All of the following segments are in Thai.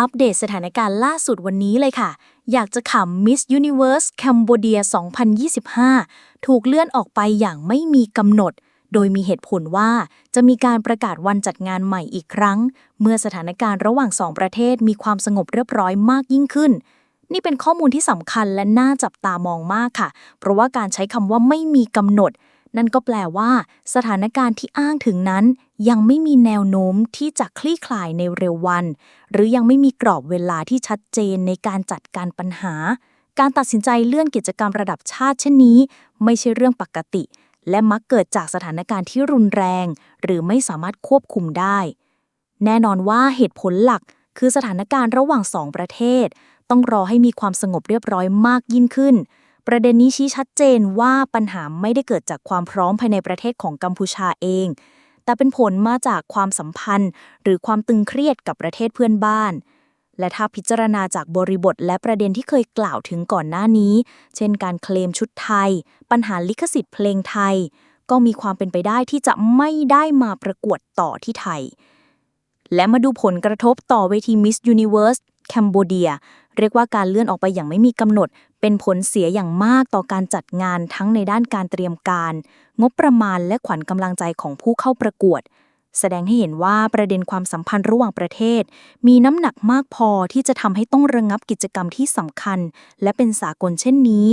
อัปเดตสถานการณ์ล่าสุดวันนี้เลยค่ะ อยากจะขำ Miss Universe Cambodia 2025 ถูกเลื่อนออกไปอย่างไม่มีกำหนด โดยมีเหตุผลว่าจะมีการประกาศวันจัดงานใหม่อีกครั้ง เมื่อสถานการณ์ระหว่างสองประเทศมีความสงบเรียบร้อยมากยิ่งขึ้น นี่เป็นข้อมูลที่สำคัญและน่าจับตามองมากค่ะ เพราะว่าการใช้คำว่าไม่มีกำหนด นั่นก็แปลว่าสถานการณ์ที่อ้างถึงนั้น ยังไม่มีแนวโน้มที่จะคลี่คลายในเร็ววัน หรือยังไม่มีกรอบเวลาที่ชัดเจนในการจัดการปัญหา การตัดสินใจเลื่อนกิจกรรมระดับชาติเช่นนี้ ไม่ใช่เรื่องปกติ และมักเกิดจากสถานการณ์ที่รุนแรง หรือไม่สามารถควบคุมได้ แน่นอนว่าเหตุผลหลักคือสถานการณ์ระหว่างสองประเทศ ต้องรอให้มีความสงบเรียบร้อยมากยิ่งขึ้น ประเด็นนี้ชี้ชัดเจนว่าปัญหาไม่ได้เกิดจากความพร้อมภายในประเทศของกัมพูชาเอง แต่เป็นผลมาจากความสัมพันธ์ หรือความตึงเครียดกับประเทศเพื่อนบ้าน และถ้าพิจารณาจากบริบทและประเด็นที่เคยกล่าวถึงก่อนหน้านี้ เช่นการเคลมชุดไทย ปัญหาลิขสิทธิ์เพลงไทย ก็มีความเป็นไปได้ที่จะไม่ได้มาประกวดต่อที่ไทย และมาดูผลกระทบต่อเวที Miss Universe Cambodia เรียกว่าการเลื่อนออกไปอย่างไม่มีกำหนด เป็นผลเสียอย่างมากต่อการจัดงานทั้งในด้านการเตรียมการ งบประมาณและขวัญกำลังใจของผู้เข้าประกวด แสดงให้เห็นว่าประเด็นความสัมพันธ์ระหว่างประเทศ มีน้ำหนักมากพอที่จะทำให้ต้องระงงับกิจกรรมที่สำคัญ และเป็นสากลเช่นนี้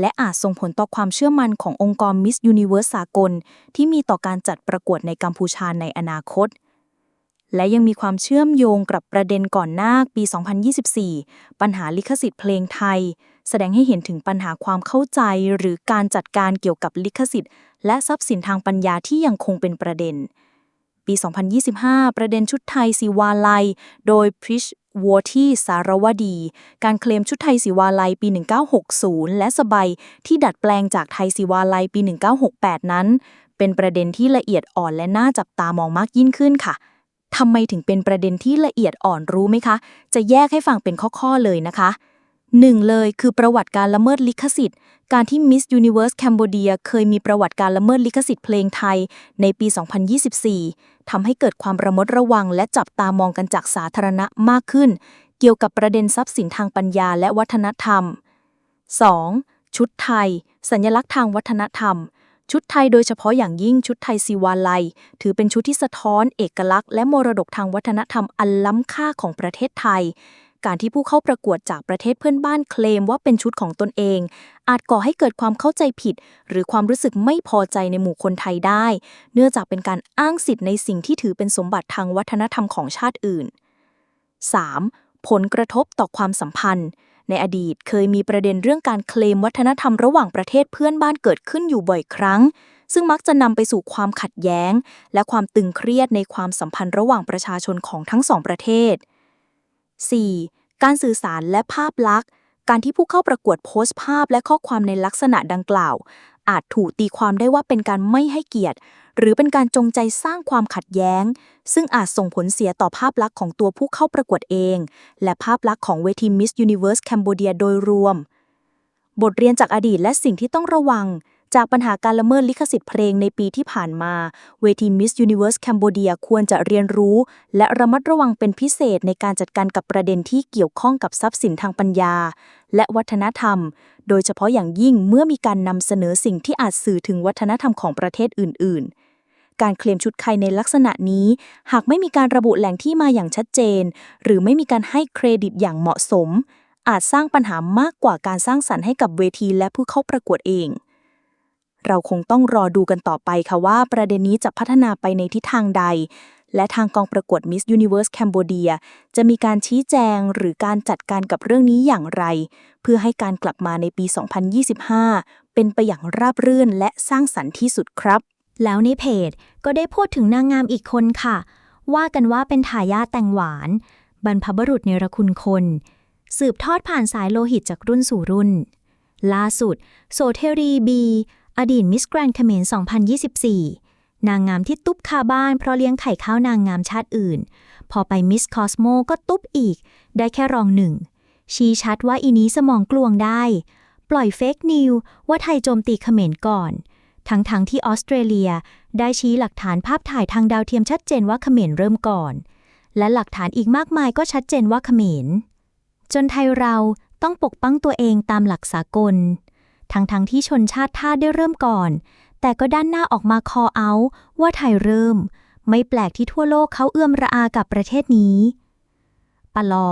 และอาจส่งผลต่อความเชื่อมั่นขององค์กร Miss Universe สากล ที่มีต่อการจัดประกวดในกัมพูชาในอนาคต และยังมีความเชื่อมโยงกับประเด็นก่อนหน้าปี 2024 ปัญหาลิขสิทธิ์เพลงไทย แสดงให้เห็นถึงปัญหาความเข้าใจ หรือการจัดการเกี่ยวกับลิขสิทธิ์ และทรัพย์สินทางปัญญาที่ยังคงเป็นประเด็น ปี 2025 ประเด็นชุดไทยสีวาลัย โดยพริชวอที่สารวดี การเคลมชุดไทยสีวาลัยปี 1960 และสบายที่ดัดแปลงจากไทยสีวาลัยปี 1968 นั้น เป็นประเด็นที่ละเอียดอ่อนและน่าจับตามองมากยิ่งขึ้นค่ะ ทำไมถึงเป็นประเด็นที่ละเอียดอ่อนรู้ไหมคะ จะแยกให้ฟังเป็นข้อ ๆ เลยนะคะหนึ่งเลยคือประวัติการละเมิดลิขสิทธิ์ การที่ Miss Universe Cambodia เคยมีประวัติการละเมิดลิขสิทธิ์เพลงไทยในปี 2024 ทำให้เกิดความระมัดระวังและจับตามองกันจากสาธารณะมากขึ้น เกี่ยวกับประเด็นทรัพย์สินทางปัญญาและวัฒนธรรม 2. ชุดไทย สัญลักษณ์ทางวัฒนธรรม ชุดไทยโดยเฉพาะอย่างยิ่งชุดไทยซีวาลัย ถือเป็นชุดที่สะท้อน เอกลักษณ์และมรดกทางวัฒนธรรมอันล้ำค่าของประเทศไทย การที่ผู้เข้าประกวดจากประเทศเพื่อนบ้านเคลมว่าเป็นชุดของตนเอง อาจก่อให้เกิดความเข้าใจผิด หรือความรู้สึกไม่พอใจในหมู่คนไทยได้ เนื่องจากเป็นการอ้างสิทธิ์ในสิ่งที่ถือเป็นสมบัติทางวัฒนธรรมของชาติอื่น 3. ผลกระทบต่อความสัมพันธ์ ในอดีตเคยมีประเด็นเรื่องการเคลมวัฒนธรรมระหว่างประเทศเพื่อนบ้านเกิดขึ้นอยู่บ่อยครั้ง ซึ่งมักจะนำไปสู่ความขัดแย้ง และความตึงเครียดในความสัมพันธ์ระหว่างประชาชนของทั้งสองประเทศ 4. การสื่อสารและภาพลักษณ์ การที่ผู้เข้าประกวดโพสต์ภาพและข้อความในลักษณะดังกล่าว อาจถูกตีความได้ว่าเป็นการไม่ให้เกียรติ หรือเป็นการจงใจสร้างความขัดแย้ง ซึ่งอาจส่งผลเสียต่อภาพลักษณ์ของตัวผู้เข้าประกวดเอง และภาพลักษณ์ของเวที Miss Universe Cambodia โดยรวม บทเรียนจากอดีตและสิ่งที่ต้องระวัง จากปัญหาการละเมิดลิขสิทธิ์เพลงในปีที่ผ่านมา เวที Miss Universe Cambodia ควรจะเรียนรู้ และระมัดระวังเป็นพิเศษในการจัดการกับประเด็นที่เกี่ยวข้องกับทรัพย์สินทางปัญญา และวัฒนธรรม โดยเฉพาะอย่างยิ่งเมื่อมีการนำเสนอสิ่งที่อาจสื่อถึงวัฒนธรรมของประเทศอื่น ๆ การเคลมชุดไทยในลักษณะนี้ หากไม่มีการระบุแหล่งที่มาอย่างชัดเจน หรือไม่มีการให้เครดิตอย่างเหมาะสม อาจสร้างปัญหามากกว่าการสร้างสรรค์ให้กับเวทีและผู้เข้าประกวดเอง เราคงต้องรอดูกันต่อไปค่ะว่าประเด็นนี้จะพัฒนาไปในทิศทางใด และทางกองประกวด Miss Universe Cambodia จะมีการชี้แจงหรือการจัดการกับเรื่องนี้อย่างไร เพื่อให้การกลับมาในปี 2025 เป็นไปอย่างราบรื่นและสร้างสรรค์ที่สุดครับแล้วในเพจ ก็ได้พูดถึงนางงามอีกคนค่ะ ว่ากันว่าเป็นทายาทแต่งหวาน บรรพบรุษเนรคุณคน สืบทอดผ่านสายโลหิตจากรุ่นสู่รุ่น ล่าสุด โซเทรีบี อดีตมิสแกรนด์เขมร2024 นางงามที่ตุ๊บคาบ้านเพราะเลี้ยงไข่ข้าวนางงามชาติอื่น พอไปมิสคอสโมก็ตุ๊บอีก ได้แค่รองหนึ่ง ชี้ชัดว่าอีนี้สมองกลวงได้ ปล่อยเฟกนิวว่าไทยโจมตีเขมรก่อน ทั้งๆทที่ออสเตรเลียได้ชี้หลักฐานภาพถ่ายทางดาวเทียมชัดเจนว่าเขมรเริ่มก่อน และหลักฐานอีกมากมายก็ชัดเจนว่าเขมร จนไทยเราต้องปกป้องตัวเองตามหลักสากล ทั้งๆทที่ชนชาติท่าได้เริ่มก่อน แต่ก็ด้านหน้าออกมาคอเอาว่าไทยเริ่ม ไม่แปลกที่ทั่วโลกเขาเอื้อมระอากับประเทศนี้ปลอ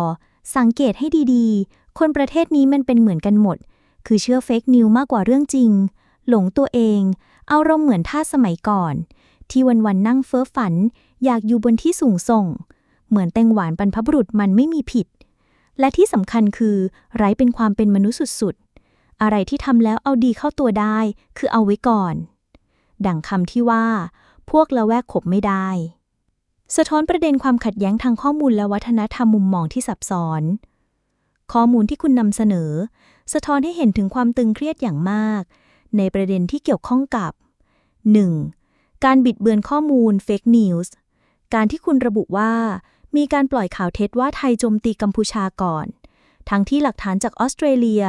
สังเกตให้ดีๆ คนประเทศนี้มันเป็นเหมือนกันหมด คือเชื่อเฟกนิวมากกว่าเรื่องจริง หลงตัวเอง เอารมเหมือนท่าสมัยก่อน ที่วันๆนั่งเฟ้อฝัน อยากอยู่บนที่สูงส่ง เหมือนแตงหวานบรรพบุรุษมันไม่มีผิด และที่สำคัญคือ ไร้เป็นความเป็นมนุษย์สุดๆ อะไรที่ทำแล้วเอาดีเข้าตัวได้ คือเอาไว้ก่อน ดังคำที่ว่า พวกละแวกขบไม่ได้ สะท้อนประเด็นความขัดแย้งทางข้อมูลและวัฒนธรรมมุมมองที่ซับซ้อนข้อมูลที่คุณนำเสนอ สะท้อนให้เห็นถึงความตึงเครียดอย่างมาก ในประเด็นที่เกี่ยวข้องกับ 1. การบิดเบือนข้อมูล Fake News การที่คุณระบุว่า มีการปล่อยข่าวเท็จว่าไทยโจมตีกัมพูชาก่อน ทั้งที่หลักฐานจากออสเตรเลีย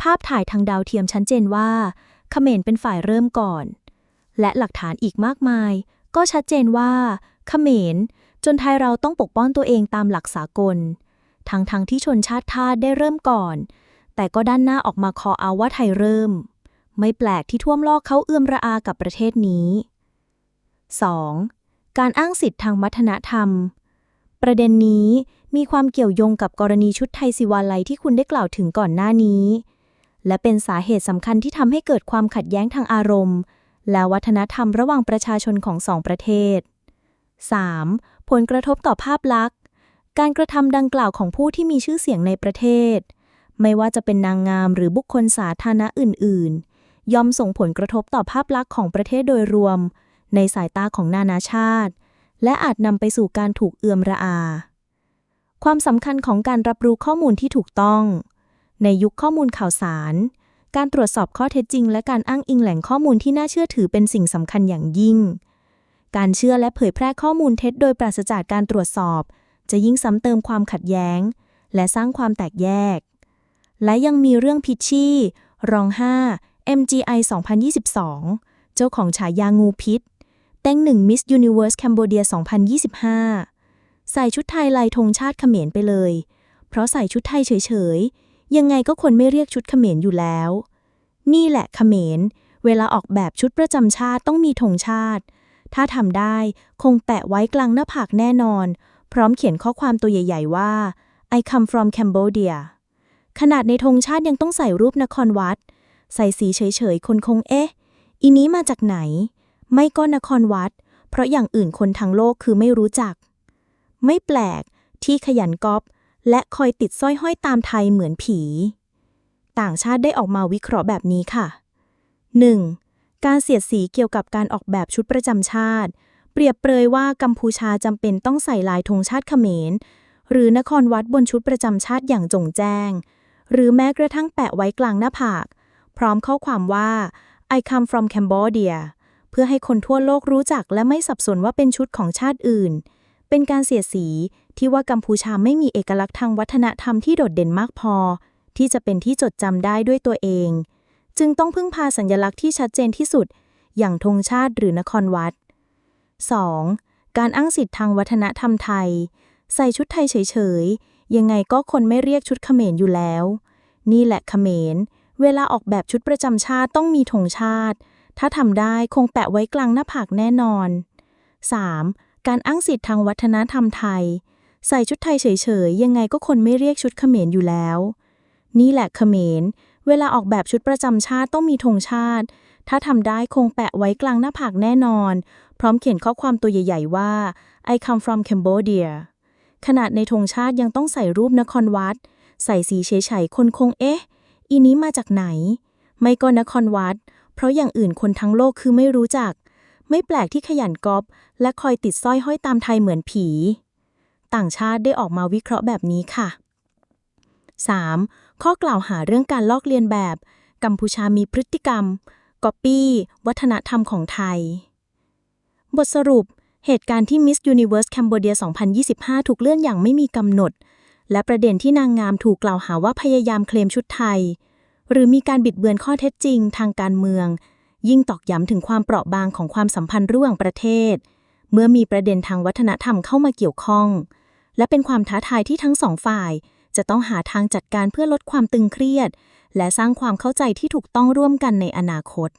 ภาพถ่ายทางดาวเทียมชัดเจนว่าเขมรเป็นฝ่ายเริ่มก่อน และหลักฐานอีกมากมาย ก็ชัดเจนว่าเขมรจนไทยเราต้องปกป้องตัวเองตามหลักสากล ทั้งทั้งที่ชนชาติทาสได้เริ่มก่อน แต่ก็ด้านหน้าออกมาคอเอาว่าไทยเริ่ม ไม่แปลกที่ท่วมโลกเขาเอื้อมระอากับประเทศนี้ 2. การอ้างสิทธิ์ทางวัฒนธรรม ประเด็นนี้มีความเกี่ยวโยงกับกรณีชุดไทยสิวาลัยที่คุณได้กล่าวถึงก่อนหน้านี้ และเป็นสาเหตุสำคัญที่ทำให้เกิดความขัดแย้งทางอารมณ์ และวัฒนธรรมระหว่างประชาชนของสองประเทศ 3. ผลกระทบต่อภาพลักษณ์ การกระทำดังกล่าวของผู้ที่มีชื่อเสียงในประเทศ ไม่ว่าจะเป็นนางงามหรือบุคคลสาธารณะอื่น ๆ ย่อมส่งผลกระทบต่อภาพลักษณ์ของประเทศโดยรวม ในสายตาของนานาชาติ และอาจนำไปสู่การถูกเอือมระอา ความสำคัญของการรับรู้ข้อมูลที่ถูกต้อง ในยุคข้อมูลข่าวสาร การตรวจสอบข้อเท็จจริง และการอ้างอิงแหล่งข้อมูลที่น่าเชื่อถือเป็นสิ่งสำคัญอย่างยิ่ง การเชื่อและเผยแพร่ข้อมูลเท็จโดยปราศจากการตรวจสอบ จะยิ่งซ้ำเติมความขัดแย้ง และสร้างความแตกแยก และยังมีเรื่องพิชชี่รอง5 MGI 2022 เจ้าของฉายางูพิษเต้งหนึ่ง Miss Universe Cambodia 2025 ใส่ชุดไทยลายธงชาติเขมรไปเลย เพราะใส่ชุดไทยเฉยๆ ยังไงก็คนไม่เรียกชุดเขมรอยู่แล้ว นี่แหละเขมร เวลาออกแบบชุดประจำชาติต้องมีธงชาติ ถ้าทำได้คงแปะไว้กลางหน้าผากแน่นอน พร้อมเขียนข้อความตัวใหญ่ ๆ ว่า I come from Cambodia ขนาดในธงชาติยังต้องใส่รูปนครวัด ใส่สีเฉยๆ คนคงเอ๊ะ อีนี้มาจากไหน ไม่ก็นครวัด เพราะอย่างอื่นคนทั้งโลกคือไม่รู้จัก ไม่แปลกที่ขยันก๊อปและคอยติดสร้อยห้อยตามไทยเหมือนผี ต่างชาติได้ออกมาวิเคราะห์แบบนี้ค่ะ 1. การเสียดสีเกี่ยวกับการออกแบบชุดประจำชาติ เปรียบเปรยว่ากัมพูชาจำเป็นต้องใส่ลายธงชาติเขมร หรือนครวัดบนชุดประจำชาติอย่างจงแจ้ง หรือแม้กระทั่งแปะไว้กลางหน้าผาก พร้อมข้อความว่า I come from Cambodia เพื่อให้คนทั่วโลกรู้จักและไม่สับสนว่าเป็นชุดของชาติอื่น เป็นการเสียดสีที่ว่ากัมพูชาไม่มีเอกลักษณ์ทางวัฒนธรรมที่โดดเด่นมากพอ ที่จะเป็นที่จดจำได้ด้วยตัวเอง จึงต้องพึ่งพาสัญลักษณ์ที่ชัดเจนที่สุด อย่างธงชาติหรือนครวัด 2. การอ้างสิทธิ์ทางวัฒนธรรมไทย ใส่ชุดไทยเฉยๆ ยังไงก็คนไม่เรียกชุดเขมรอยู่แล้ว นี่แหละเขมร เวลาออกแบบชุดประจำชาติต้องมีธงชาติ ถ้าทำได้คงแปะไว้กลางหน้าผากแน่นอน 3. การอ้างสิทธิ์ทางวัฒนธรรมไทย ใส่ชุดไทยเฉยๆ ยังไงก็คนไม่เรียกชุดเขมรอยู่แล้ว นี่แหละเขมร เวลาออกแบบชุดประจำชาติต้องมีธงชาติ ถ้าทำได้คงแปะไว้กลางหน้าผากแน่นอน พร้อมเขียนข้อความตัวใหญ่ ๆ ว่า I come from Cambodia ขนาดในธงชาติยังต้องใส่รูปนครวัด ใส่สีเฉยๆคนคงเอ๊ะ อีนี้มาจากไหน ไม่ก็นครวัด เพราะอย่างอื่นคนทั้งโลกคือไม่รู้จัก ไม่แปลกที่ขยันก๊อปและคอยติดสร้อยห้อยตามไทยเหมือนผี ต่างชาติได้ออกมาวิเคราะห์แบบนี้ค่ะ 3. ข้อกล่าวหาเรื่องการลอกเลียนแบบ กัมพูชามีพฤติกรรมก๊อปปี้วัฒนธรรมของไทย บทสรุป เหตุการณ์ที่ Miss Universe Cambodia 2025 ถูกเลื่อนอย่างไม่มีกำหนด และประเด็นที่นางงามถูกกล่าวหาว่าพยายามเคลมชุดไทย หรือมีการบิดเบือนข้อเท็จจริงทางการเมือง ยิ่งตอกย้ำถึงความเปราะบางของความสัมพันธ์ระหว่างประเทศ เมื่อมีประเด็นทางวัฒนธรรมเข้ามาเกี่ยวข้อง และเป็นความท้าทายที่ทั้งสองฝ่าย จะต้องหาทางจัดการเพื่อลดความตึงเครียด และสร้างความเข้าใจที่ถูกต้องร่วมกันในอนาคต